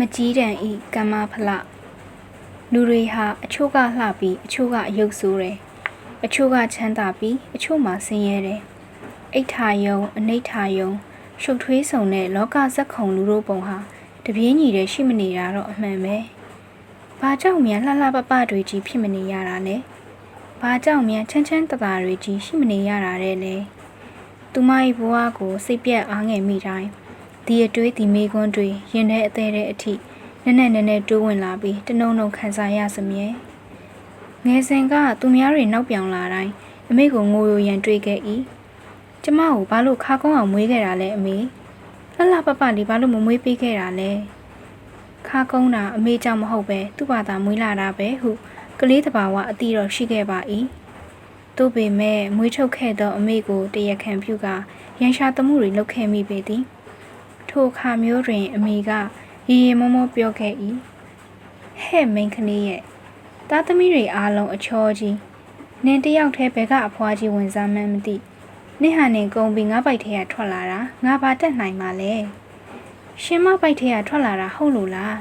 မကြီးတန်ဤကမ္မဖလလူတွေဟာအချို့ကလှပြီးအချို့ကအယုတ်ဆိုးတယ်အချို့ကချမ်းသာပြီးအချို့မှဆင်းရဲတယ်အိဋ္ဌာယုံအနိဋ္ဌာယုံရှုပ်ထွေးဆုံတဲ့လောကဇက်ခုံလူတို့ပုံဟာတပြေးညီတဲ့ရှိမနေတာတော့အမှန်ပဲဘာကြောင့်မြန်လှလှပပတွေကြီးဖြစ်မနေရတာလဲဘာကြောင့်မြန်ချမ်းချမ်းတသာတွေကြီးရှိမနေရတာတဲ့လဲသူမ၏ဘဝကိုစိတ်ပြက်အားငယ်မိတိုင်း ဒီအတွေးဒီမေကွန်းတွေရင်ထဲအသေးတဲ့အထိနက်နက်နဲနဲတိုးဝင်လာပြီးတနုံနုံခံစားရစမြဲငယ်စဉ်ကသူများတွေနောက်ပြောင်လာတိုင်းအမေကိုငိုယိုရန်တွေးခဲ့၏ကျမကိုဘာလို့ခါကောင်းအောင်မွေးခဲ့တာလဲအမေလှလှပပလေးဘာလို့မမွေးပေးခဲ့တာလဲခါကုန်းတာအမေကြောင့်မဟုတ်ပဲသူ့ဘာသာမွေးလာတာပဲဟုကလေးတဘာဝအတိတော့ရှိခဲ့ပါ၏တို့ပေမဲ့မွေးထုတ်ခဲ့သောအမေကိုတရခံပြုကရန်ရှာသမှုတွေလုပ်ခဲ့မိပေသည် ထိုအခါမျိုးတွင် အမေကရေရေမောမောပြောခဲ့၏ဟဲ့မိန်းကလေးရဲ့သားသမီးတွေအားလုံးအချောကြီးနင်တယောက်တည်းဘယ်ကအဖွားကြီးဝင်စားမှန်းမသိနင့်ဟာနင်ကုံပြီးငါပိုက်ထဲကထွက်လာတာငါဘာတက်နိုင်မှာလဲရှင်မပိုက်ထဲကထွက်လာတာဟုတ်လို့လား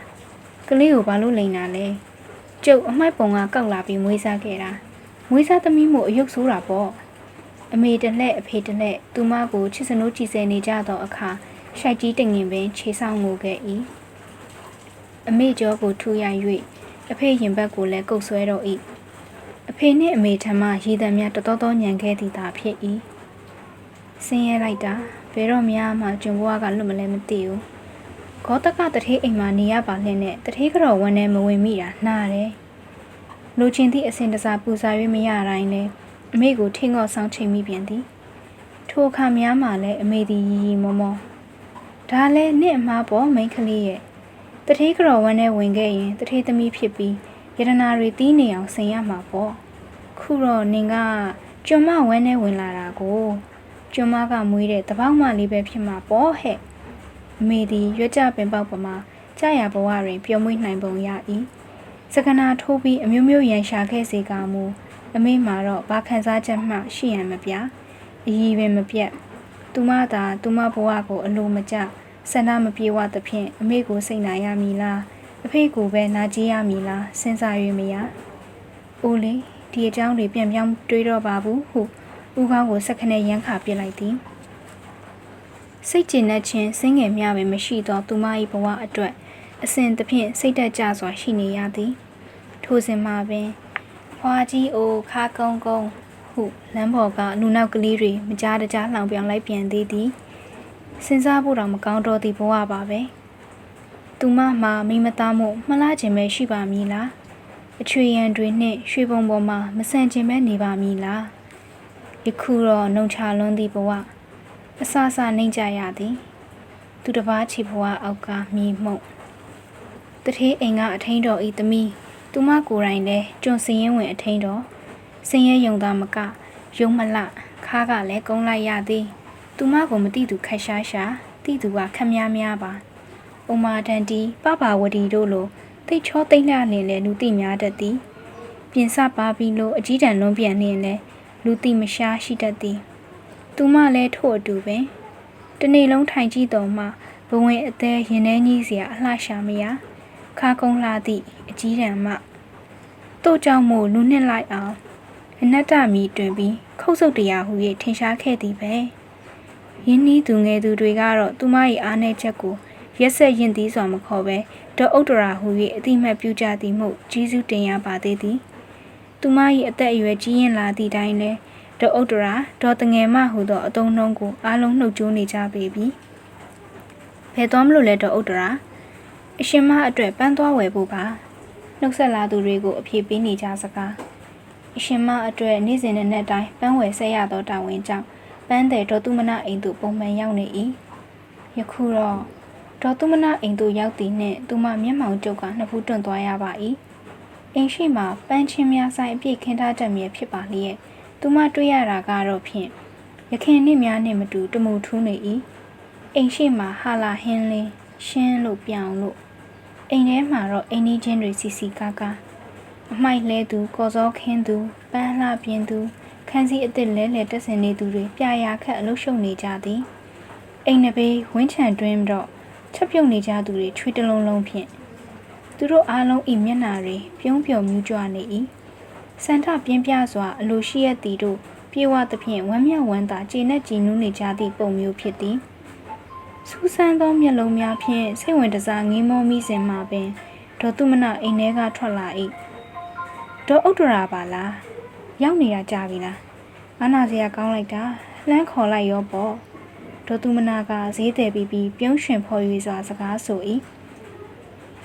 ကလေးကိုဘာလို့လိန်တာလဲကျုပ်အမိုက်ပုံကကောက်လာပြီးမွေးစားခဲ့တာမွေးစားသမီးမို့အယုတ်ဆိုးတာပေါ့အမေတလက်အဖေတလက်သူမကိုချစ်စနိုးကြည်စဲနေကြသောအခါ ရှိုက်ကြီးတငင်ပင်ခြေဆောင်ငိုခဲ့၏အမေကျော်ကိုထူရ၍အဖေရင်ဘက်ကိုလည်းကုတ်ဆွဲတော့၏အဖေနှင့်အမေထမရည်တံများတတော်တော်ညံခဲ့သည်သာဖြစ်၏ဆင်းရဲလိုက်တာဘယ်တော့မှမှကျွံဘွားကလွတ်မလဲမသိဘူးဂေါတကတထေးအိမ်မှာနေရပါလင်းနဲ့တထေးကတော့ဝန်ထဲမဝင်မိတာနှားတယ်လူချင်းသည့်အစဉ်တစားပူဇာ၍မရတိုင်းလဲအမေကိုထင်းငေါ့ဆောင်ချိန်မိပြန်သည်ထိုအခါများမှလည်းအမေသည်ရီရီမောမော ဒါလည်းနင့်အမားပေါ်မိန်းကလေးရဲ့တထေးကြော်ဝမ်းနဲ့ဝင်ခဲ့ရင်တထေးသမီးဖြစ်ပြီးယတနာတွေတီးနေအောင်ဆင်ရမှာပေါ့ခုတော့နင်ကကျွမ်းမဝမ်းနဲ့ဝင်လာတာကိုကျွမ်းမကမွေးတဲ့တပေါက်မလေးပဲဖြစ်မှာပေါ့ဟဲ့အမေသည်ရွက်ကြပင်ပေါက်ပမာကြာရဘဝတွင်ပြုံးမွေးနိုင်ပုံရ၏စကနာထိုးပြီးအမျိုးမျိုးရန်ရှာခဲ့စေကမူအမေမှာတော့ဘာခံစားချက်မှရှိရန်မပြအီးပင်မပြတ် သူမသာသူမဘဝကိုအလိုမကျဆန္ဒမပြေဝသဖြင့်အမေကိုစိတ်နာရမည်လားအဖေကိုပဲနာကြည့်ရမည်လားစဉ်းစား၍မရ။အိုးလေဒီအကြောင်းတွေပြန်ပြောင်းတွေးတော့ပါဘူးဟုဦးခေါင်းကိုစက္ကနဲ့ရမ်းခါပစ်လိုက်သည်။စိတ်ကျဉ်တဲ့ချင်းစင်းငယ်များပင်မရှိသောသူမ၏ဘဝအတွက်အစဉ်သဖြင့်စိတ်တက်ကြစွာရှိနေရသည်။ထိုစဉ်မှာပင်ဖွာကြီးအိုခါကုန်းကုန်း ဟုလမ်းပေါ်ကလူနောက်ကလေးတွေမကြားတကြားလှောင်ပြောင်လိုက်ပြန်သေးသည်စဉ်းစားဖို့တော့မကောင်းတော့သည့်ဘဝပါပဲသူမမှာမိမသားမှုမလားခြင်းပဲရှိပါမည်လားအချွေရန်တွေနှင့်ရွှေပုံပေါ်မှာမဆန်ခြင်းပဲနေပါမည်လားယခုတော့နှုံချလွန်းသည့်ဘဝအဆအဆနှိမ့်ကြရသည် သူတစ်ပါးချီဘဝအောက်ကမြေမှုန့်တထေးအိမ်ကအထင်းတော်ဤသမီးသူမကိုယ်တိုင်လည်းကျွံစည်ရင်ဝင်အထင်းတော် ဆင်းရဲယုံသားမကယုံမလခါကလည်းကုန်းလိုက်ရသည်သူမကိုမတိသူခက်ရှားရှာတိသူကခက်များများပါ။ဥမာဒန်တီပပဝတီတို့လိုသိချောသိမ့်လှနေလဲလူတိများတတ်သည်။ပြင်စပါပြီးလို့အကြီးတန်လွန်ပြန်နေလဲလူတိမရှားရှိတတ်သည်။သူမလည်းထို့အတူပင်တနေ့လုံးထိုင်ကြည့်တော်မှဘဝင်အသေးရင်ထဲကြီးစရာအလှရှာမရခါကုန်းလှသည့်အကြီးတန်မှတို့ကြောင့်မို့လူနှစ်လိုက်အောင် အနတ္တမီတွင်ပြီးခုတ်ဆုပ်တရားဟူ၍ထင်ရှားခဲ့သည်ပဲ။ရင်းနှီးသူငယ်သူတွေကတော့သူမ၏အားနည်းချက်ကိုရက်ဆက်ရင်သီးစွာမခေါ်ပဲဒေါဥတ္တရာဟူ၍အတိမတ်ပြုကြသည်မှုကျေးဇူးတင်ရပါသေးသည်သူမ၏အသက်အရွယ်ကြီးရင်လာသည့်တိုင်းလဲဒေါဥတ္တရာဒေါတငယ်မဟုသောအတုံးနှုံးကိုအားလုံးနှုတ်ကြိုးနေကြပေပြီဘယ်သွားမလို့လဲဒေါဥတ္တရာအရှင်မအတွက်ပန်းသွားဝယ်ဖို့ပါနှုတ်ဆက်လာသူတွေကိုအပြေပေးနေကြစကား အရှင်မအတွက်နေ့စဉ်နဲ့တိုင်းပန်းဝယ်ဆက်ရသောတာဝန်ကြောင့်ပန်းတဲ့ဒေါ်သူမနာအိမ်သို့ပုံမှန်ရောက်နေ၏ယခုတော့ဒေါ်သူမနာအိမ်သို့ရောက်သည်နှင့်သူမမျက်မှောင်ကျုပ်ကနှစ်ဖူးတွန့်သွားရပါ၏အိမ်ရှိမှပန်းချင်းများဆိုင်အပြည့်ခင်းထားတတ်မြဲဖြစ်ပါလျက်သူမတွေ့ရတာကတော့ဖြင့်ရခင်နှစ်များနှင့်မတူတမူထူးနေ၏အိမ်ရှိမှဟာလာဟင်းလင်းရှင်းလို့ပြောင်လို့အိမ်ထဲမှာတော့အိမ်ကြီးချင်းတွေစီစီကားကား အမိုက်လဲသူကော်စောခင်းသူပန်းလှပြင်းသူခန်းစည်းအစ်စ်လဲလှယ်တက်ဆင်နေသူတွေပြာရာခက်အလုရှုံနေကြသည်အိမ်နဘေးဝင်းချံတွင်းတော့ချက်ပြုတ်နေကြသူတွေချွေးတလုံးလုံးဖြင့်သူတို့အားလုံးဤမျက်နာတွေပြုံးပြုံမြူးကြွနေ၏စန္ဒပြင်းပြစွာအလိုရှိရသည်တို့ပြေဝသဖြင့်ဝမ်းမြောက်ဝမ်းသာကျေနပ်ကြည်နူးနေကြသည့်ပုံမျိုးဖြစ်သည်စူးစမ်းသောမျက်လုံးများဖြင့်စိတ်ဝင်တစားငေးမောမိစဉ်မှပင်ဒေါ်သူမနအိမ်ထဲကထွက်လာ၏ ဒေါ်ဥတ္တရာပါလားရောက်နေတာကြာပြီလားအာနာစရာကောင်းလိုက်တာလှမ်းခေါ်လိုက်ရောပေါ့ဒေါ်သူမနာကဈေးတယ်ပြီးပြီးပြုံးရွှင်ဖော်၍စွာစကားဆို၏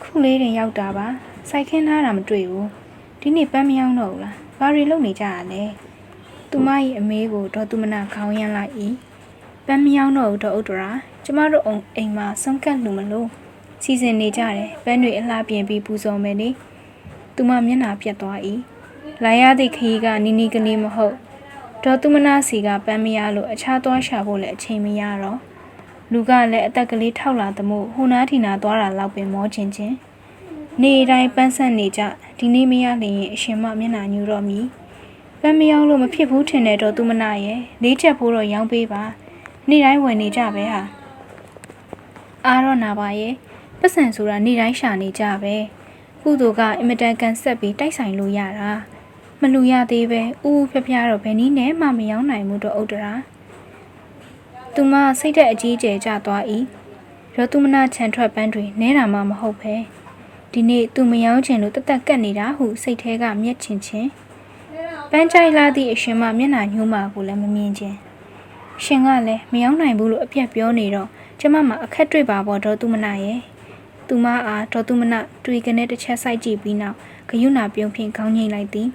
ခုလေးတင်ရောက်တာပါစိုက်ခင်းထားတာမတွေ့ဘူးဒီနေ့ပန်းမရောက်တော့ဘူးလားဘာတွေလုပ်နေကြရလဲသူမ၏အမေးကိုဒေါ်သူမနာခေါင်းရမ်းလိုက်၏ပန်းမရောက်တော့ဘူးဒေါ်ဥတ္တရာကျမတို့အိမ်မှာဆုံးကတ်လူမလို့စီစဉ်နေကြတယ်ပန်းတွေအလှပြင်ပြီးပူဇော်မယ်လေ သူမမျက်နှာပြတ်သွား၏လာရသည့်ခရီးကနီနီကလေးမဟုတ်ဒေါ်သူမနာစီကပန်းမရလို့အခြားသွားရှာဖို့လည်းအချိန်မရတော့လူကလည်းအသက်ကလေးထောက်လာသမို့ဟိုနားထီနာသွားတာလောက်ပင်မောချင်းချင်းနေတိုင်းပန်းဆက်နေကြဒီနေ့မရလျင်အရှင်မမျက်နှာညူတော့မီပန်းမရောက်လို့မဖြစ်ဘူးထင်တယ်တော့သူမနာရဲ့လေးချက်ဖို့တော့ရောင်းပေးပါနေ့တိုင်းဝင်နေကြပဲဟာအားတော့နာပါရဲ့ပတ်စံဆိုတာနေ့တိုင်းရှာနေကြပဲ ကုသိုလ်ကအင်မတန်ကန်ဆက်ပြီးတိုက်ဆိုင်လို့ရတာမလူရသေးပဲဥဥဖျက်ဖျားတော့ဘယ်နည်းနဲ့မှမရောက်နိုင်မှုတော့ဥဒ္ဒရာသူမစိတ်တဲ့အကြီးကျယ်ကျသွား၏ရောသူမနာခြံထွက်ပန်းတွေနဲတာမှမဟုတ်ပဲဒီနေ့သူမယောင်းချင်လို့တတက်ကတ်နေတာဟုစိတ်ထဲကမျက်ချင်ချင်းပန်းကြိုက်လာသည့်အရှင်မမျက်နှာညှိုးမှကိုလည်းမမြင်ချင်းရှင်ကလည်းမယောင်းနိုင်ဘူးလို့အပြက်ပြောနေတော့ကျမမှအခက်တွေ့ပါပေါ်တော့သူမနာရဲ့ သူမအားဒေါ်သူမနတွေ့ကနေတစ်ချက်စိုက်ကြည့်ပြီးနောက်ဂယုဏပြုံးဖြင့်ခေါင်းငိမ့်လိုက်သည်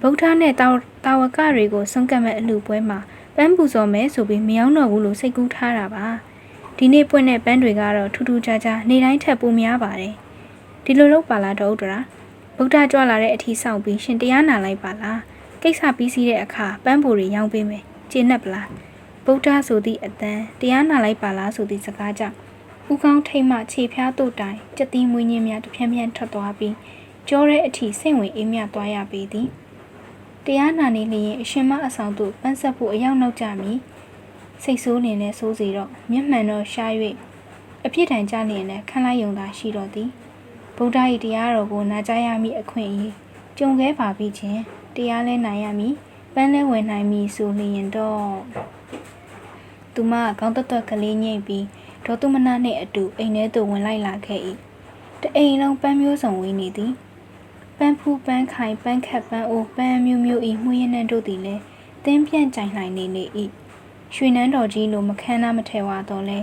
ဗုဒ္ဓနဲ့တာတာဝကတွေကိုဆုံးကတ်မဲ့အလူပွဲမှာပန်းပူဇော်မယ်ဆိုပြီးမယောင်းတော့ဘူးလို့စိတ်ကူးထားတာပါဒီနေ့ပွင့်တဲ့ပန်းတွေကတော့ထူးထူးခြားခြားနေတိုင်းထက်ပိုများပါတယ်ဒီလိုလုပ်ပါလားဒေါဥဒရာဗုဒ္ဓကြွလာတဲ့အထီဆောင်ပြီးရှင်တရားနာလိုက်ပါလားကိစ္စပြီးစီးတဲ့အခါပန်းပူတွေရောင်းပေးမယ်ကျေနပ်ပလားဗုဒ္ဓဆိုသည့်အတန်တရားနာလိုက်ပါလားဆိုသည့်စကားကြောင့် ဦးကောင်းထိတ်မှခြေဖျားတို့တိုင်ကြက်သီးမွေးညင်းများတဖြန်းဖြန်းထွက်သွားပြီးကြောတဲ့အထိစိတ်ဝင်အေးမြသွားရပေသည်တရားနာနေလျင်အရှင်မအဆောင်သို့ပန်းဆက်ဖို့အရောက်နောက်ကြမည်စိတ်ဆိုးနေနဲ့စိုးစီတော့မျက်မှန်တော့ရှား၍အပြစ်ဒဏ်ကြလျင်လည်းခံလိုက်ယုံသာရှိတော့သည်ဗုဒ္ဓ၏တရားတော်ကိုနာကြားရမည့်အခွင့်အရေးကြုံခဲ့ပါပြီချင်းတရားလဲနိုင်ရမည်ပန်းလဲဝင်နိုင်မည်ဆိုလျင်တော့သူမကကောင်းတက်တက်ကလေးညိတ်ပြီး ဒေါ်သူမနာနှင့်အတူအိမ်ထဲသို့ဝင်လိုက်လာခဲ့၏တအိမ်လုံးပန်းမျိုးစုံဝေးနေသည်ပန်းဖူးပန်းခိုင်ပန်းခတ်ပန်းအိုးပန်းမျိုးမျိုးဤမှုရင်းနှံတို့သည်လည်းတင်းပြန့်ကြိုင်နိုင်နေနေ၏ရွှေနန်းတော်ကြီးလိုမခမ်းနားမထဲဝါတော့လဲ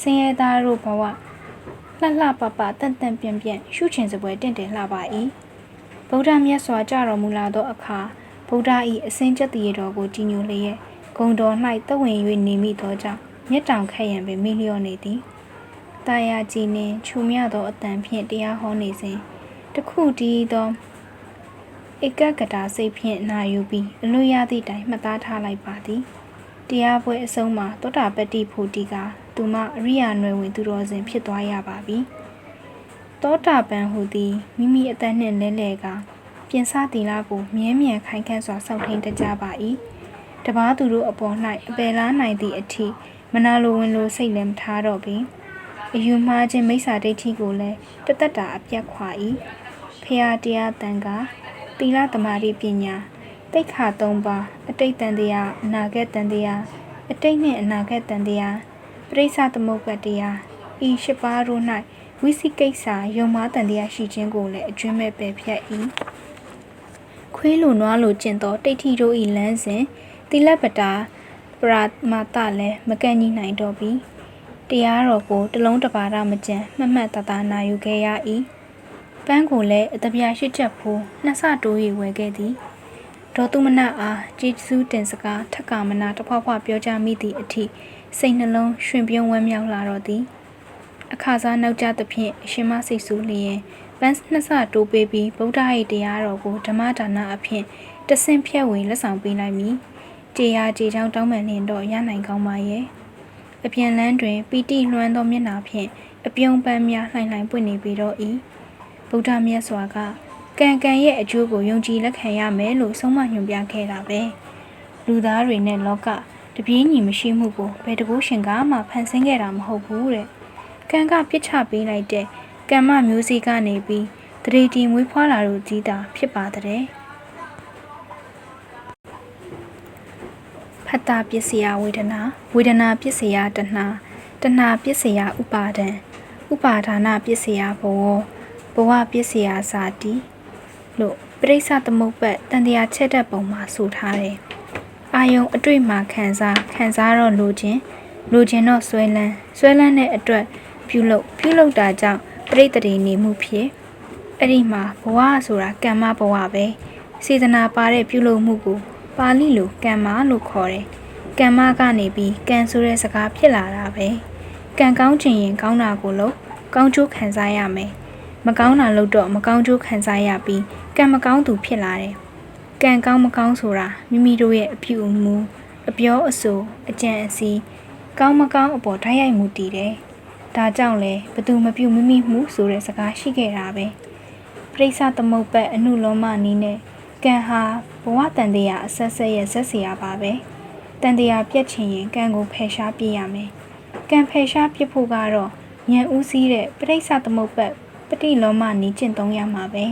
စင်ရဲသားတို့ဘဝလှလှပပတန်တန်ပြန့်ပြန့်ရှုချင်စပွဲတင့်တယ်လှပါ၏ဗုဒ္ဓမြတ်စွာကြတော်မူလာသောအခါဗုဒ္ဓ၏အစင်းကျက်တည်တော်ကိုကြည်ညိုလျက်ဂုံတော်၌တဝင်၍နေမိသောကြောင့် မျက်တောင်ခက်ရန်ပင်မိလျော့နေသည်။တာယာကြည်နှင့်ခြုံမြသောအတန်ဖြင့်တရားဟောနေစဉ်တခုတည်းသောဧကကတာစိတ်ဖြင့်နာယူပြီးအလွတ်ရသည့်တိုင်မှတ်သားထားလိုက်ပါသည်။တရားပွဲအဆုံးမှာသောတာပတ္တိဖို့တီကသူမအရိယာနွယ်ဝင်သူတော်စင်ဖြစ်သွားရပါပြီ။သောတာပန်ဟူသည်မိမိအသက်နှင့်လဲလှဲကပြင်စသီလကိုမြဲမြံခိုင်ခန့်စွာစောင့်ထိန်တကြပါ၏။တပားသူတို့အပေါ်၌အပယ်လားနိုင်သည့်အထိ မနာလိုဝင်လိုစိတ်လည်းမထားတော့ပြီအယူမှားခြင်းမိစ္ဆာဒိဋ္ဌိကိုလည်းတသက်တာအပြတ်ခွာ၏ဖရာတရားတန်ကသီလသမာဓိပညာတိတ်ခါ၃ပါးအတိတ်တန်တရားအနာဂတ်တန်တရားအတိတ်နှင့်အနာဂတ်တန်တရားပရိစ္ဆသမုပ္ပါတရားဤ၈ပါးတို့၌ဝိသိကိစ္စယုံမားတန်တရားရှိခြင်းကိုလည်းအကျွမ်းမဲ့ပယ်ဖြတ်၏ခွေးလိုနွားလိုကျင့်သောတိဋ္ဌိတို့၏လမ်းစဉ်သီလပတာ ပရာမတလည်းမကန့်ကြီးနိုင်တော့ပြီတရားတော်ကိုတလုံးတပါရမကြံမှတ်မှတ်တသားနာယူခဲ့ရ၏ပန်းကိုလည်းအတပြာရှိချက်ဖိုးနှစ်ဆတိုး၍ဝယ်ခဲ့သည်ဒေါ်သူမနအားကျေးဇူးတင်စကားထက်ကမနာတဖွားဖွားပြောကြမိသည့်အထိစိတ်နှလုံးရွှင်ပြုံးဝမ်းမြောက်လာတော့သည်အခါစားနောက်ကျသဖြင့်အရှင်မစိတ်ဆူလျင်ပန်းနှစ်ဆတိုးပေးပြီးဗုဒ္ဓ၏တရားတော်ကိုဓမ္မဒါနအဖြစ်တဆင့်ဖြတ်ဝင်လက်ဆောင်ပေးလိုက်မည် ကြေရာကြေချောင်းတောင်းပန်လင်တော့ရနိုင်ကောင်းပါရဲ့အပြန်လန်းတွင်ပီတိလွှမ်းသောမျက်နှာဖြင့်အပြုံးပန်းများလှိုင်လှိုင်ပွင့်နေပြီးတော့ဤဗုဒ္ဓမြတ်စွာကကံကံရဲ့အကျိုးကိုယုံကြည်လက်ခံရမယ်လို့ဆုံးမညွှန်ပြခဲ့တာပဲလူသားတွေနဲ့လောကတပြေးညီမရှိမှုကိုဘယ်တကူရှင်ကမှဖန်ဆင်းခဲ့တာမဟုတ်ဘူးတဲ့ကံကပြစ်ချပေးလိုက်တဲ့ကံမမျိုးစီကနေပြီးတရေတီမွေးဖွားလာလို့ကြီးတာဖြစ်ပါတဲ့ ဖတ်တာပစ္စယဝေဒနာဝေဒနာပစ္စယတဏှာတဏှာပစ္စယဥပါဒံဥပါဒါနပစ္စယဘဝဘဝပစ္စယစာတိလို့ပရိစ္ဆသမုပ္ပတ်တန်တရားချက်တဲ့ပုံမှာဆိုထားတယ်အာယုံအတွေ့မှာခံစားခံစားတော့လိုခြင်းလိုခြင်းတော့ဆွဲလန်းဆွဲလန်းတဲ့အတွက်ပြုလုပ်ပြုလုပ်တာကြောင့်ပရိတ္တိနေမှုဖြစ်အဲ့ဒီမှာဘဝဆိုတာကမ္မဘဝပဲစေတနာပါတဲ့ပြုလုပ်မှုကို ပါဠိလိုကမ္မလို့ခေါ်တယ်ကမ္မကနေပြီးကံဆိုတဲ့စကားဖြစ်လာတာပဲကံကောင်းခြင်းရင်ကောင်းတာကိုလို့ကောင်းကျိုးခံစားရမယ်မကောင်းတာလို့တော့မကောင်းကျိုးခံစားရပြီးကံမကောင်းသူဖြစ်လာတယ်ကံကောင်းမကောင်းဆိုတာမိမိတို့ရဲ့အပြုအမူအပြောအဆိုအကြံအစီကောင်းမကောင်းအပေါ်ဓာတ်ရိုက်မှုတည်တယ်ဒါကြောင့်လဲဘသူမပြုမမိမှုဆိုတဲ့စကားရှိခဲ့တာပဲပရိစ္ဆသမုပ္ပတ်အနုလောမနီးနဲ့ ကံဟာဘဝတန်တရားအဆက်ဆက်ရဲ့ဇက်စရာပါပဲတန်တရားပြတ်ချင်ရင်ကံကိုဖယ်ရှားပြရမယ်ကံဖယ်ရှားပြဖို့ကတော့ဉာဏ်ဦးစီးတဲ့ပြိဿသမုပ္ပတ်ပฏิလောမနီးကျင့်သုံးရမှာပဲ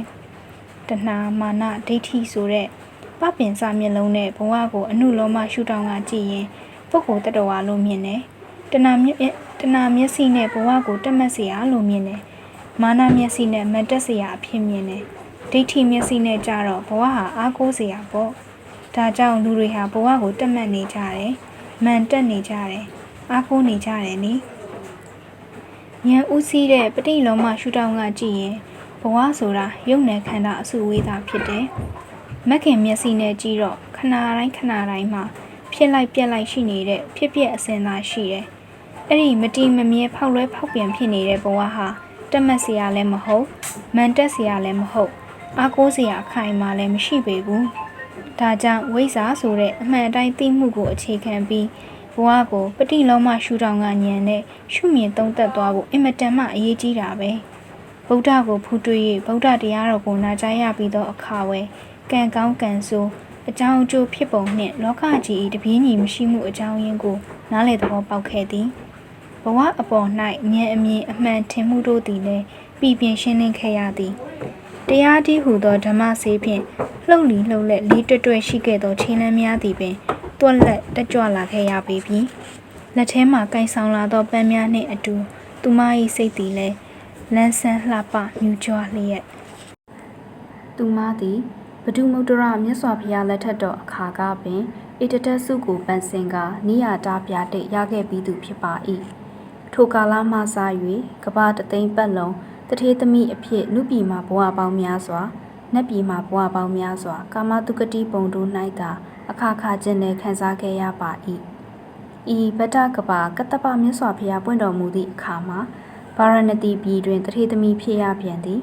တဏှာမာနဒိဋ္ဌိဆိုတဲ့ပပင်စမျက်လုံးနဲ့ဘဝကိုအနုလောမရှုထောင့်ကကြည့်ရင်ပုဂ္ဂိုလ်တ attva လို့မြင်တယ်တဏှာမျက်တဏှာမျက်စိနဲ့ဘဝကိုတတ်မှတ်စရာလို့မြင်တယ်မာနမျက်စိနဲ့မတ်တက်စရာအဖြစ်မြင်တယ် ဒိဋ္ဌိမျက်စိနဲ့ကြတော့ဘဝဟာအားကိုးစရာပေါ့ဒါကြောင့်လူတွေဟာဘဝကိုတက်မှတ်နေကြတယ်မှန်တက်နေကြတယ်အားကိုးနေကြတယ်နိဉာဏ်ဦးစီးတဲ့ပဋိလောမရှုထောင့်ကကြည့်ရင်ဘဝဆိုတာယုံနယ်ခန္ဓာအစုဝေးတာဖြစ်တယ်မက်ခင်မျက်စိနဲ့ကြည့်တော့ခဏတိုင်းခဏတိုင်းမှာဖြစ်လိုက်ပြက်လိုက်ရှိနေတဲ့ဖြစ်ပျက်အစဉ်သာရှိတယ်အဲ့ဒီမတီမမြဲဖောက်လွဲဖောက်ပြန်ဖြစ်နေတဲ့ဘဝဟာတက်မှတ်စရာလည်းမဟုတ်မန်တက်စရာလည်းမဟုတ် အားကိုးစရာခိုင်မာလည်းမရှိပေဘူး။ဒါကြောင့်ဝိဇ္ဇာဆိုတဲ့အမှန်တိုင်းသိမှုကိုအခြေခံပြီးဘဝကိုပဋိလောမရှုထောင့်ကဉာဏ်နဲ့ရှုမြင်သုံးသပ်သွားဖို့အင်မတန်မှအရေးကြီးတာပဲ။ဗုဒ္ဓကိုဖူးတွေ့၍ဗုဒ္ဓတရားတော်ကိုနာကြားရပြီးသောအခါဝယ်ကံကောင်းကံဆိုးအကြောင်းအကျိုးဖြစ်ပုံနှင့်လောကကြီး၏တပြင်းညီမရှိမှုအကြောင်းရင်းကိုနားလည်သဘောပေါက်ခဲ့သည်ဘဝအပေါ်၌ဉာဏ်အမြင်အမှန်ထင်မှုတို့သည်လည်းပြည်ပြင်းရှင်းလင်းခဲ့ရသည် တရားတည်းဟူသောဓမ္မစေဖြင့်လှုပ်လီလှုပ်လက်လေးတွဲ့တွဲ့ရှိခဲ့သောခြေလမ်းများသည်ပင်တွက်လက်တက်ကြွလာခဲ့ရပေပြီလက်ထဲမှကင်ဆောင်လာသောပန်းများနှင့်အတူသူမ၏စိတ်သည်လည်းလန်းဆန်းလှပမြူကြွလျက်သူမသည်ဘဒုမုဒ္ဒရမြတ်စွာဘုရားလက်ထက်တော်အခါကပင်ဣတတဆုကိုပန်းစင်ကနိယာတာပြတိတ်ရခဲ့ပြီးသူဖြစ်ပါ၏ထိုကာလမှစ၍ကဘာတသိန်းပတ်လုံး တထေသမီးအဖြစ်နုပြည်မှာဘဝပေါင်းများစွာနတ်ပြည်မှာဘဝပေါင်းများစွာ ကာမတုကတိပုံတို့၌သာအခါခါကျင့်နေခံစားခဲ့ရပါ၏ဤဗတ္တကဘာကတ္တပမြတ်စွာဘုရားပွင့်တော်မူသည့်အခါမှာဗာရဏတိပြည်တွင်တထေသမီးဖြစ်ရပြန်သည်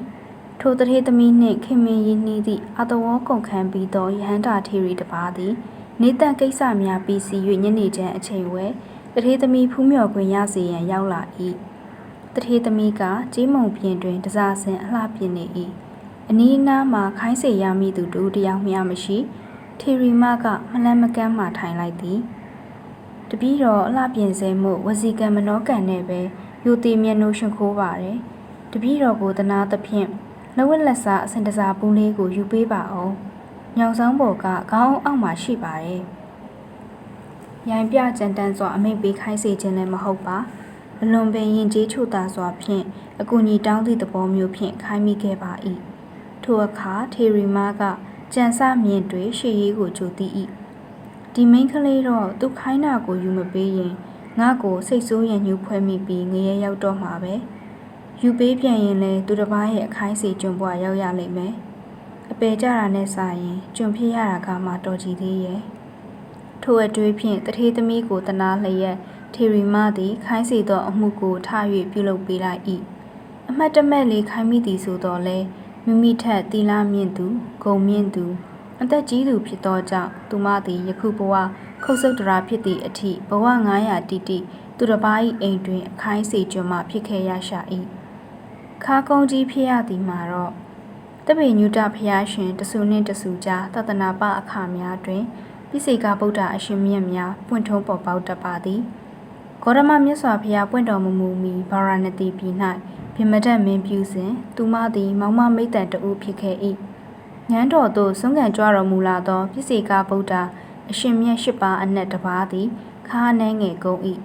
ထိုတထေသမီးနှင့်ခင်မင်းရင်းနှီးသည့်အတဝေါကုန်ခံပြီးသောယဟန္တာထေရီတစ်ပါးသည်နေတန်ကိစ္စများပြီးစီ၍ညနေချမ်းအချိန်ဝဲတထေသမီးဖူးမြော်ခွင့်ရစေရန်ရောက်လာ၏ တထေသမီးကကြေးမုံပြင်တွင်တစားဆင်အလှပြင်နေ၏အနီးအနားမှာခိုင်းစေရမည့်သူတို့တယောက်မျှမရှိထေရီမကမလန်းမကန်းမှထိုင်လိုက်သည်တပီးတော့အလှပြင်စေမှုဝစီကံမနောကံနဲ့ပဲယူတီမျက်နှိုးရှင်ခိုးပါတယ်တပီးတော်ကိုတနာသဖြင့်လက်ဝက်လက်စားအစင်တစားပူးလေးကိုယူပေးပါအောင်ညောင်ဆောင်ပေါ်ကခေါင်းအောက်မှာရှိပါတယ်ရိုင်ပြကြမ်းတမ်းစွာအမိတ်ပေးခိုင်းစေခြင်းလည်းမဟုတ်ပါ အလွန်ပင်ရင်ကျေးချိုတာစွာဖြင့်အကူကြီးတောင်းသည့်သဘောမျိုးဖြင့်ခိုင်းမိခဲ့ပါ၏ထိုအခါထေရီမားကကြံစမြင့်တွေရှေ့ရေးကိုကြိုသိ၏ဒီမိန်းကလေးတော့သူခိုင်းတာကိုယူမပေးရင်ငါ့ကိုစိတ်ဆိုးရင်ညှူဖွဲမိပြီးငရဲရောက်တော့မှာပဲယူပေးပြန်ရင်လဲသူတစ်ပါးရဲ့အခိုင်းစီကျွံပွားရောက်ရလိမ့်မယ်အပေကြတာနဲ့စာရင်ကျွံဖြစ်ရတာကမှတော်ကြည်သေးရဲ့ထိုအတွေ့ဖြင့်တထေသမီးကိုတနာလျက် ထေရီမသည် ခိုင်းစီသောအမှုကိုထား၍ပြုလုပ်ပေးလိုက်၏အမတ်တမဲ့လေးခိုင်းမိသည်ဆိုတော့လဲမိမိထက်တီလာမြင့်သူဂုံမြင့်သူအသက်ကြီးသူဖြစ်သောကြောင့်သူမသည်ယခုဘဝခုတ်ဆုပ်တရာဖြစ်သည့်အထိဘဝ900တိတိသူတစ်ပါး၏အိမ်တွင်အခိုင်းစီကျွမှဖြစ်ခဲ့ရရှာ၏ခါကုန်းကြီးဖြစ်ရသည်မှာတော့တပိညုတဖျားရှင်တဆူနှင့်တဆူကြားသတ္တနာပအခါများတွင်ပိစိကဗုဒ္ဓအရှင်မြတ်များပွင့်ထုံးပေါ်ပေါက်တတ်ပါသည် ဂေါရမမြတ်စွာဘုရားပွင့်တော်မမူမီဗာရာဏသီပြည်၌ဗိမဒတ်မင်းပြုစဉ်သူမသည် မောင်မမိတ်တန်တဦးဖြစ်ခဲ့၏ညံတော်သို့ဆုံးခံကြွတော်မူလာသောပြစ္ဆေကဗုဒ္ဓအရှင်မြတ်ရှိပါအနက်တစ်ပါးသည်ခါနှဲငယ်ကုန်၏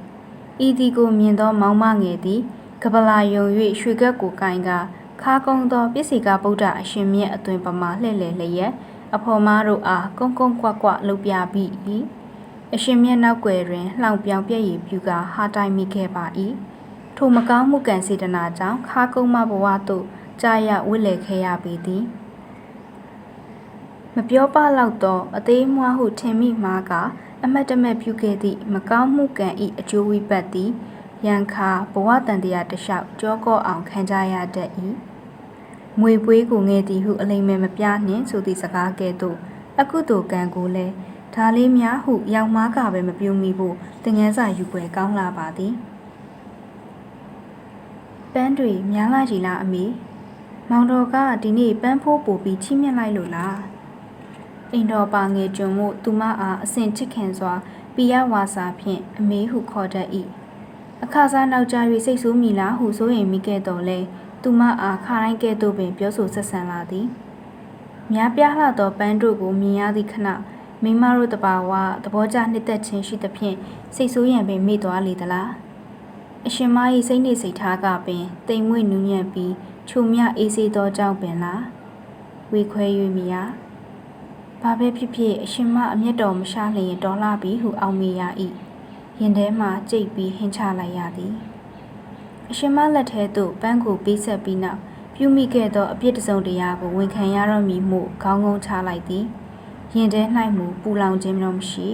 ဤသည်ကိုမြင်သော မောင်မငယ်သည်ကပလာယုံ၍ရွှေကက်ကိုကင်ကခါကုံသောပြစ္ဆေကဗုဒ္ဓအရှင်မြတ်အသွင်ပမာလှည့်လည်လျက်အဖော်မတို့အားကုန်းကုန်းကွက်ကွက်လှုပ်ပြပြီး၏ အရှင်မြတ်နောက်ွယ်တွင်လှောင်ပြောင်ပြည့်ရည်ပြူကာဟာတိုင်မိခဲ့ပါ၏ထိုမကောင်းမှုကံစေတနာကြောင့်ခါကုန်းမဘဝသို့ကြာရဝစ်လေခဲ့ရပေသည်မပြောပလောက်သောအသေးမွားဟုထင်မိမှာကအမတ်တမဲ့ပြုခဲ့သည့်မကောင်းမှုကံဤအကျိုးဝိပတ်သည်ရန်ခါဘဝတန်တရားတလျှောက်ကြောကော့အောင်ခံကြရတတ်၏မွေပွေးကိုငဲသည်ဟုအလိမ္မဲမပြနှင့်ဆိုသည့်စကားကဲ့သို့အကုသိုလ်ကံကိုလည်း ဒါလေးများဟုရောင်မားကပဲမပြုံးမိဖို့တင်ငန်းစာယူပွဲကောင်းလာပါသည်ပန်းတွေများလာကြီးလားအမေမောင်တော်ကဒီနေ့ပန်းဖိုးပို့ပြီးချိမြင့်လိုက်လို့လားအိမ်တော်ပါငယ်ကျွန်မို့သူမအားအစဉ်ချစ်ခင်စွာပိယဝါစာဖြင့်အမေဟုခေါ်တတ်၏အခါစားနောက်ကျ၍စိတ်ဆိုးမိလားဟုဆိုရင်မိခဲ့တော်လဲသူမအားခါတိုင်းကဲ့သို့ပင်ပြောဆိုဆက်ဆံလာသည်များပြားလှသောပန်းတို့ကိုမြင်ရသည့်ခဏ မိမတို့တပါဝသဘောကျနှစ်သက်ခြင်းရှိသဖြင့်စိတ်ဆိုးရန်ပင်မိသွားလေသလားအရှင်မ၏စိတ်နှိစိတ်ထားကပင်တိမ်မွေ့နူးညံ့ပြီးချုံမြအေးစေးသောကြောင့်ပင်လားဝေခွဲ၍မိရာဘာပဲဖြစ်ဖြစ်အရှင်မအမျက်တော်မရှားလျင်တော်လာပြီဟုအောက်မေရ၏ရင်ထဲမှကြိတ်ပြီးဟင်းချလိုက်ရသည်အရှင်မလက်ထဲသို့ပန်းကိုပေးဆက်ပြီးနောက်ပြုမိခဲ့သောအပြစ်တစုံတရာကိုဝန်ခံရတော့မည်မှုခေါင်းငုံချလိုက်သည် ရင်ထဲ၌မူပူလောင်ခြင်းတော့မရှိ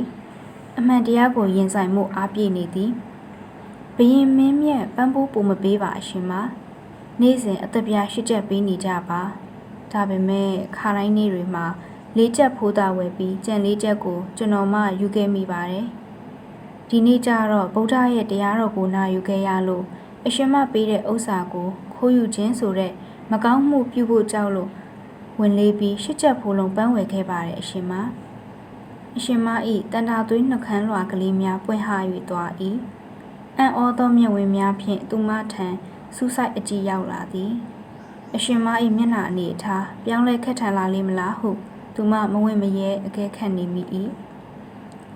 အမှန်တရားကိုရင်ဆိုင်မှုအားပြည့်နေသည်ဘရင်မင်းမြတ်ပန်းပိုးပူမပေးပါအရှင်မနေ့စဉ်အသက်ပြားရှိချက်ပေးနေကြပါဒါပေမဲ့ခါတိုင်းနေ့တွေမှာလေးချက်ဖိုးတာဝယ်ပြီးကြံလေးချက်ကိုကျွန်တော်မှယူခဲ့မိပါတယ်ဒီနေ့ကျတော့ဗုဒ္ဓရဲ့တရားတော်ကိုနာယူခဲ့ရလို့အရှင်မပေးတဲ့ဥစ္စာကိုခိုးယူခြင်းဆိုတဲ့မကောင်းမှုပြုဖို့ကြောက်လို့ ဝင်လေးပြီးရှစ်ချက်ဖိုးလုံးပန်းဝယ်ခဲ့ပါတယ်အရှင်မအရှင်မဤတန်တာသွေးနှခမ်းလွှာကလေးများပွင့်ဟ၍သွား၏အံ့ဩသောမျက်ဝန်းများဖြင့်သူမထံစူးစိုက်အကြည့်ရောက်လာသည်အရှင်မ၏မျက်နှာအနေအထားပြောင်းလဲခက်ထန်လာလိမ့်မလားဟုသူမမဝင်မရဲအကဲခတ်နေမိ၏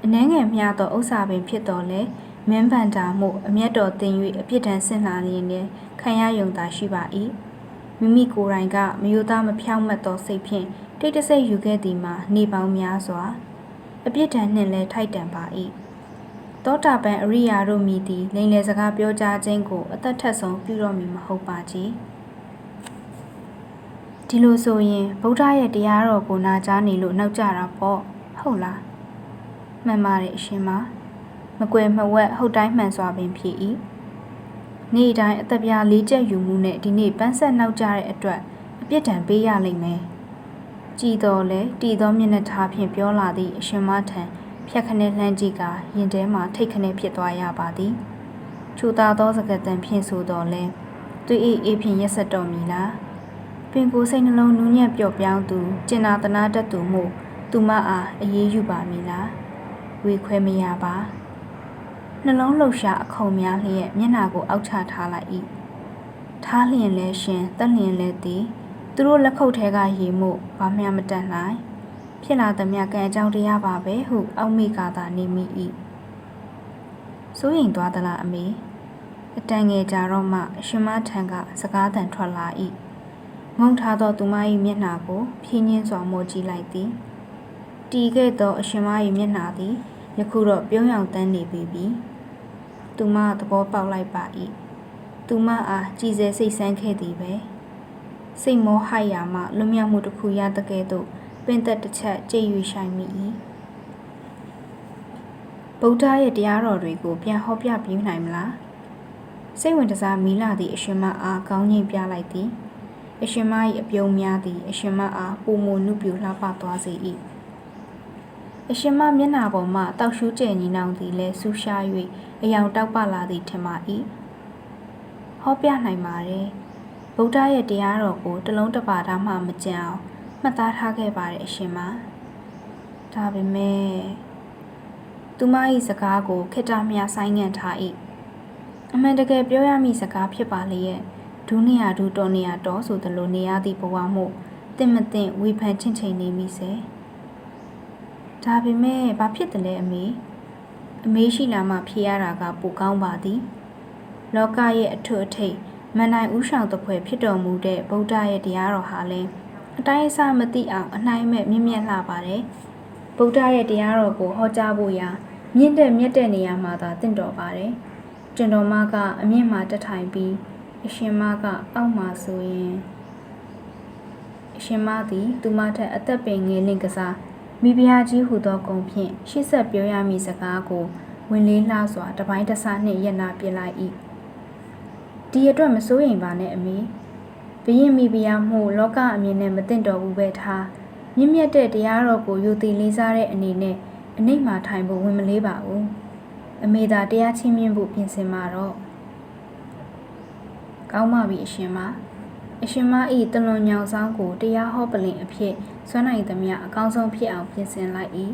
အနှဲငယ်မျှသောဥစ္စာပင်ဖြစ်တော်လဲမင်းဗန်တာမှုအမျက်တော်တင်၍အပြစ်ဒဏ်ဆင့်လာရင်းနဲ့ခံရယုံသာရှိပါ၏ မိမိကိုယ်တိုင်ကမယိုသားမဖြောင့်မတ်သောစိတ်ဖြင့်တိတ်တဆိတ်ယူခဲ့သည်မှာနေပေါင်းများစွာ အပြစ်ဒဏ်နှင့်လည်းထိုက်တန်ပါ၏တောတာပန်အရိယာတို့မိသည်လိန်လေစကားပြောကြားခြင်းကိုအသက်ထက်ဆုံးပြုတော်မူမဟုတ်ပါကြီးဒီလိုဆိုရင်ဗုဒ္ဓရဲ့တရားတော်ကိုနာကြားနေလို့နောက်ကြတာပေါ့ဟုတ်လားမှန်ပါတယ်အရှင်မမကွယ်မဝက်ဟုတ်တိုင်းမှန်စွာပင်ဖြစ်၏ နေ့တိုင်းအသက်ပြားလေးချက်ယူမှုနဲ့ဒီနေ့ပန်းဆက်နောက်ကြတဲ့အတွက်အပြစ်ဒဏ်ပေးရလိမ့်မယ်ကြည်တော်လဲတည်သောမျက်နှာထားဖြင့်ပြောလာသည့်အရှင်မထံဖြတ်ခနဲ့လှမ်းကြည့်ကရင်ထဲမှထိတ်ခနဲ့ဖြစ်သွားရပါသည်ချူတာသောစကားတန်ဖြင့်ဆိုတော်လဲသူ၏အေးဖြင့်ရက်ဆက်တော်မူလားပင်ကိုယ်စိတ်နှလုံးနူးညံ့ပျော့ပြောင်းသူကျင်နာတနာတတ်သူမှုသူမအားအေးအေးယူပါမည်လားဝေခွဲမရပါ နှလုံးလှုပ်ရှားအခုံများလျက်မျက်နှာကိုအောက်ချထားလိုက်၏ထားလျင်လဲရှင်တက်လျင်လဲသည်သူတို့လက်ခုပ်ထဲကရေမှုဘာမှမတတ်နိုင်ဖြစ်လာသည်မြကံအကြောင်းတရားပါပဲဟုအောက်မိကသာနေမိ၏စိုးရင်သွားသလားအမေအတန်ငယ်ကြတော့မှအရှင်မထံကစကားတန်ထွက်လာ၏ငုံထားသောသူမ၏မျက်နှာကိုဖြင်းညင်းစွာမောကြည့်လိုက်သည်တီခဲ့သောအရှင်မ၏မျက်နှာသည်ယခုတော့ပြုံးရောင်တန်းနေပြီပြီ သူမသဘောပေါက်လိုက်ပါ၏သူမအားကြည်စဲစိတ်ဆန်းခဲ့သည်ပဲစိတ်မောဟရာမှလွမြောက်မှုတစ်ခုရတဲ့ကဲ့သို့ပင်သက်တစ်ချက်ကြိတ်၍ဆိုင်မိ၏ဗုဒ္ဓရဲ့တရားတော်တွေကိုပြန်ဟောပြပြနိုင်မလားစိတ်ဝင်စားမိလာသည့်အရှင်မအားကောင်းငိမ့်ပြလိုက်သည်အရှင်မ၏အပြုံးများသည်အရှင်မအားပုံမနုပြူလှပသွားစေ၏ အရှင်မမျက်နှာပေါ်မှတောက်ရှူးကျဲညီနောင်သည်လည်းဆူရှား၍အယောင်တောက်ပလာသည်ထင်ပါ၏ဟောပြနိုင်ပါတယ်ဗုဒ္ဓရဲ့တရားတော်ကိုတလုံးတပါးမှမကြံအောင်မှတ်သားထားခဲ့ပါတယ်အရှင်မဒါပေမဲ့သူမ၏စကားကိုခိတ္တမြဆိုင်ငံ့ထား၏အမှန်တကယ်ပြောရမည့်စကားဖြစ်ပါလေရဲ့ဒူးနေရဒူးတော်နေရတော်ဆိုသလိုနေရသည့်ဘဝမှုတင့်မတင့်ဝေဖန်ချင့်ချိန်နေမိစေ ဒါပေမဲ့ဘာဖြစ်တယ်လဲအမေအမေရှိလာမှဖြေရတာကပိုကောင်းပါသည်လောကရဲ့အထွတ်အထိပ်မန်နိုင်ဥဆောင်တပွဲဖြစ်တော်မူတဲ့ဗုဒ္ဓရဲ့တရားတော်ဟာလဲအတိုင်းအဆမသိအောင်အနိုင်မဲ့မြင့်မြတ်လှပါတယ်ဗုဒ္ဓရဲ့တရားတော်ကိုဟောကြားဖို့ရာမြင့်တဲ့မြတ်တဲ့နေရာမှာသာတင့်တော်ပါတယ်ကျွန်တော်မကအမြင့်မှာတက်ထိုင်ပြီးအရှင်မကအောက်မှာဆိုရင်အရှင်မသည်သူမထက်အသက်ပင်ငယ်လင့်ကစား မိဖုရားကြီးဟူသောဂုံဖြင့်ရှေ့ဆက်ပြောရမည့်စကားကိုဝင်လေးလှစွာတပိုင်းတစနှင့်ရက်နာပြလိုက်၏ဒီအတွက်မစိုးရိမ်ပါနဲ့အမေဘရင်မိဖုရားမှုလောကအမြင်နဲ့မသိတော်ဘူးပဲထားမြင့်မြတ်တဲ့တရားတော်ကိုယူသိလေးစားတဲ့အနေနဲ့အနိမ့်မှာထိုင်ဖို့ဝင်မလေးပါဘူးအမေသာတရားချင်းမြင့်ဖို့ပြင်ဆင်မှာတော့ကောင်းပါပြီအရှင်မ အရှင်မဤတလွန်ညောင်ဆောင်ကိုတရားဟောပလင်အဖြစ်စွမ်းနိုင်သမျှအကောင်းဆုံးဖြစ်အောင်ပြင်ဆင်လိုက်၏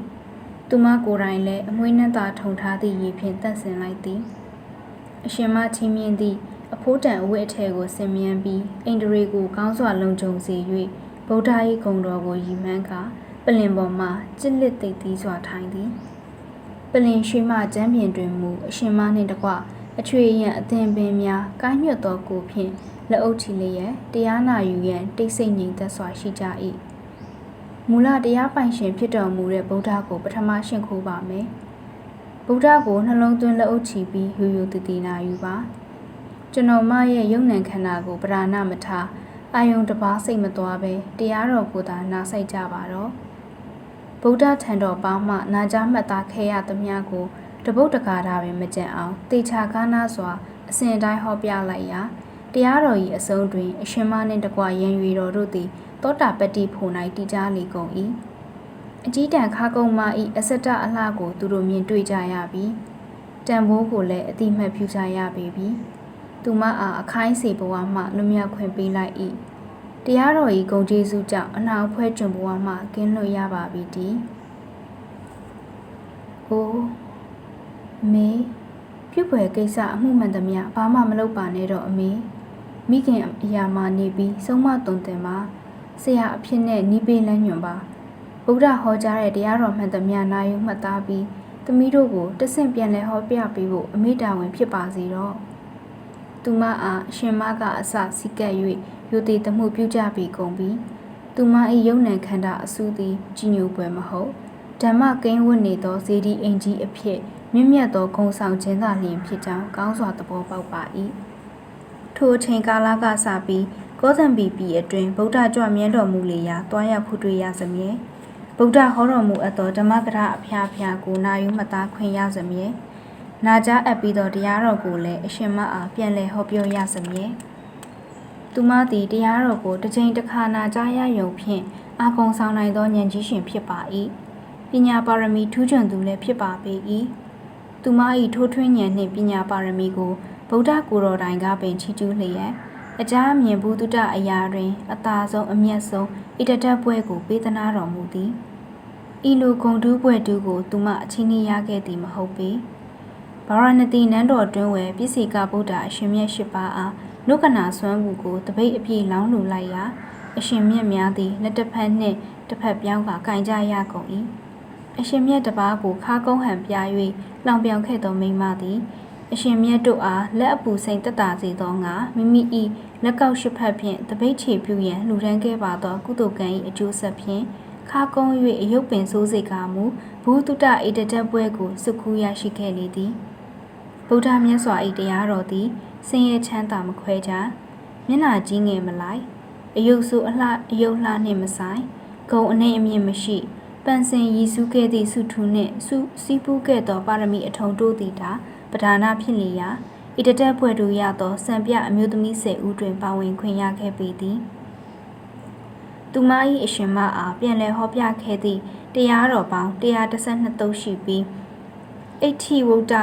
သူမကိုယ်တိုင်လည်းအမွှေးနှံသာထုံထားသည့်ရည်ဖြင့်တန့်စင်လိုက်သည်အရှင်မချင်းမြင့်သည့်အဖိုးတန်အဝတ်အထည်ကိုဆင်မြန်းပြီးအိန္ဒြေကိုကောင်းစွာလုံခြုံစေ၍ဗုဒ္ဓ၏ဂုံတော်ကိုရည်မှန်းကာပလင်ပေါ်မှကြစ်လက်သိပ်သီးစွာထိုင်သည်ပလင်ရွှေမကျမ်းပြင်တွင်မူအရှင်မနှင့်တကွအချွေရန်အသင်ပင်များကိုင်းညွတ်သောကိုဖြင့် လက်အုပ်ချီလျက်တရားနာယူရန်တိတ်ဆိတ်ငြိမ်သက်စွာရှိကြ၏မူလတရားပိုင်ရှင်ဖြစ်တော်မူတဲ့ဗုဒ္ဓကိုပထမရှင်းခိုးပါမယ်ဗုဒ္ဓကိုနှလုံးသွင်းလက်အုပ်ချီပြီးယူယူတည်တည်နာယူပါကျွန်တော်မရဲ့ယုံ nant ခန္ဓာကိုပဓာနာမထားအာယုံတပါးစိတ်မသွားပဲတရားတော်ကိုသာနာဆိုင်ကြပါတော့ဗုဒ္ဓထံတော်ပေါင်းမှနာကြားမှတ်သားခဲ့ရသမျှကိုတပုတ်တကားတာပင်မကြံအောင်တေချာကားနာစွာအစဉ်တိုင်းဟောပြလိုက်ရာ တရားတော်၏အဆုံးတွင် အရှင်မနှင့်တကွရန်ရွေတော်တို့သည်တောတာပတိဖို့၌တည်ကြလေကုန်၏အကြီးတန်းခါကုံမ၏အစတအလှကို သူတို့မြင်တွေ့ကြရပြီတန်ဖိုးကိုလည်းအတိမတ်ဖြူကြရပေပြီသူမအားအခိုင်းစီဘဝမှလွမြောက်ခွင့်ပေးလိုက်၏တရားတော်၏ဂုံကျေးဇူးကြောင့်အနာဖွဲကျွံဘဝမှကင်းလွတ်ရပါပြီတည်း။အိုးအမေပြုတ်ဖွယ်ကိစ္စအမှုမှန်သမျှဘာမှမလုပ်ပါနဲ့တော့အမေ မိခင်အရာမှနေပြီးဆုံးမတုံတင်ပါဆရာအဖြစ်နဲ့နီးပေးလမ်းညွန်ပါဗုဒ္ဓဟောကြားတဲ့တရားတော်မှန်သမျှနာယူမှတ်သားပြီးသမီးတို့ကိုတဆင့်ပြန်လဲဟောပြပေးဖို့အမိတာဝန်ဖြစ်ပါစေတော့သူမအားအရှင်မကအစစီကပ်၍ယုတိတမှုပြုကြပြီကုန်ပြီသူမ၏ယုံ nant ခန္ဓာအစုသည်ကြီးညိုပွဲမဟုတ်ဓမ္မကိန်းဝတ်နေသောဇေဒီအင်ကြီးအဖြစ်မြင့်မြတ်သောဂုံဆောင်ခြင်းသာလျင်ဖြစ်ကြောင်းကောင်းစွာသဘောပေါက်ပါ၏ ထိုအချိန်ကာလကစပြီးကောသံပီပီအတွင်ဗုဒ္ဓကြွမြဲတော်မူလေရာတွားရောက်ဖူးတွေ့ရစမြဲဗုဒ္ဓဟောတော်မူအပ်သောဓမ္မကရအဖျားဖျားကိုနာယူမှတ်သားခွင့်ရစမြဲနာကြားအပ်ပြီးသောတရားတော်ကိုလည်းအရှင်မအားပြန်လည်ဟောပြောရစမြဲသူမသည်တရားတော်ကိုတစ်ချိန်တစ်ခါနာကြားရယုံဖြင့်အာကုံဆောင်နိုင်သောဉာဏ်ကြီးရှင်ဖြစ်ပါ၏ပညာပါရမီထူးချွန်သူလည်းဖြစ်ပါပေ၏သူမ၏ထိုးထွင်းဉာဏ်နှင့်ပညာပါရမီကို ဗုဒ္ဓကိုယ်တော်တိုင်ကပင်ချီးကျူးလျက်အကြအမြင်ဘူးတုတအရာတွင် အသာဆုံးအမျက်ဆုံးဣတတတ်ပွဲကိုပေးသနာတော်မူသည်ဤလိုဂုံတူးပွဲတူးကိုသူမအချင်းကြီးရခဲ့သည်မဟုတ်ပေဗာရဏတိနန်းတော်တွင်ဝယ်ပြည့်စီကဗုဒ္ဓအရှင်မြတ်ရှိပါအားနုကနာဆွမ်းမှုကိုတပိတ်အပြည့်လောင်းလူလိုက်ရာအရှင်မြတ်များသည်လက်တစ်ဖက်နှင့်တစ်ဖက်ပြောင်းကကင်ကြရကုန်၏အရှင်မြတ်တပားကိုခါကုန်းဟန်ပြ၍လောင်ပြောင်ခဲ့သောမိန်းမသည် အရှင်မြတ်တို့အားလက်အပူစိန်တက်တာစေသောငါမိမိ၏လက်ကောက်ရှိဖက်ဖြင့်တပိတ်ချေပြူရန်လှူဒန်းခဲ့ပါသောကုသိုလ်ကံ၏အကျိုးဆက်ဖြင့်ခါကုန်း၍အယုတ်ပင်စိုးစိတ်ကမူဘူးတုတဣတတက်ပွဲကိုစုခူးရရှိခဲ့လေသည်ဗုဒ္ဓမြတ်စွာ၏တရားတော်သည်ဆင်းရဲချမ်းသာမခွဲကြမျက်နာကြီးငယ်မလိုက်အယုတ်ဆူအလှအယုတ်လှနှင့်မဆိုင်ဂုံအနေအမြင့်မရှိပန်စင်ရည်စူးခဲ့သည့်စုထူနှင့်စုစည်းပူးခဲ့သောပါရမီအထုံတို့သည်တာ ပဓာနာဖြစ်လျာဣတတက်ပွဲတို့ရသောစံပြအမျိုးသမီး၁၀ဦးတွင်ပါဝင်ခွင့်ရခဲ့ပေသည်သူမ၏အရှင်မအားပြန်လည်ဟောပြခဲ့သည့်တရားတော်ပေါင်း112သုတ်ရှိပြီးအဋ္ဌိဝုဒ္ဒ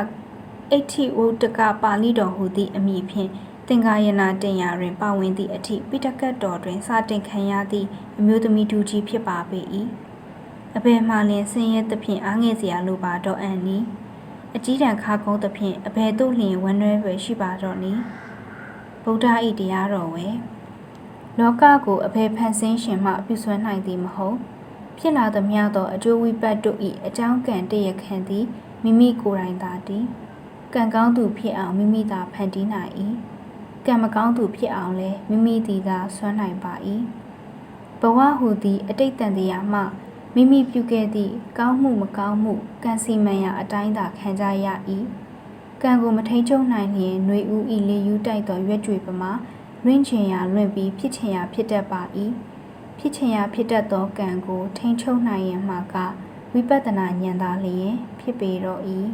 အဋ္ဌိဝုဒ္ဒကပါဠိတော်ဟူသည့်အမည်ဖြင့်သင်္ကာယနာတင်ရာတွင်ပါဝင်သည့်အထိပိဋကတ်တော်တွင်စတင်ခံရသည့်အမျိုးသမီးဒူကြီးဖြစ်ပါပေ၏အဘယ်မှလင်ဆင်းရဲသဖြင့်အားငယ်စရာလိုပါတော့အန်နီ အကြီးတန်းခါကုန်းသဖြင့်အဘယ်သို့လျင်ဝန်းရွဲပဲရှိပါတော့နီဗုဒ္ဓဤတရားတော်ဝယ်လောကကိုအဘယ်ဖန်ဆင်းရှင်မှပြုစွမ်းနိုင်သည်မဟုတ်ဖြစ်လာသည်များသောအကျိုးဝိပတ်တို့ဤအကြောင်းကံတည့်ရခံသည်မိမိကိုယ်တိုင်သာတည်ကံကောင်းသူဖြစ်အောင်မိမိသာဖန်တီးနိုင်၏ကံမကောင်းသူဖြစ်အောင်လည်းမိမိသည်သာစွမ်းနိုင်ပါ၏ဘဝဟူသည်အတိတ်တန်တရားမှ မိမိပြုခဲ့သည့်ကောင်းမှုမကောင်းမှုကံစီမံရာအတိုင်းသာခံကြရ၏ကံကိုမထိန်ချုပ်နိုင်လျင်ຫນွေဦးဤလေယူတိုက်သောရွက်ကြွေပမာလွင့်ချင်ရာလွင့်ပြီးဖြစ်ချင်ရာဖြစ်တတ်ပါ၏ဖြစ်ချင်ရာဖြစ်တတ်သောကံကိုထိန်ချုပ်နိုင်ရန်မှာကဝိပဿနာဉာဏ်သာလျင်ဖြစ်ပေတော့၏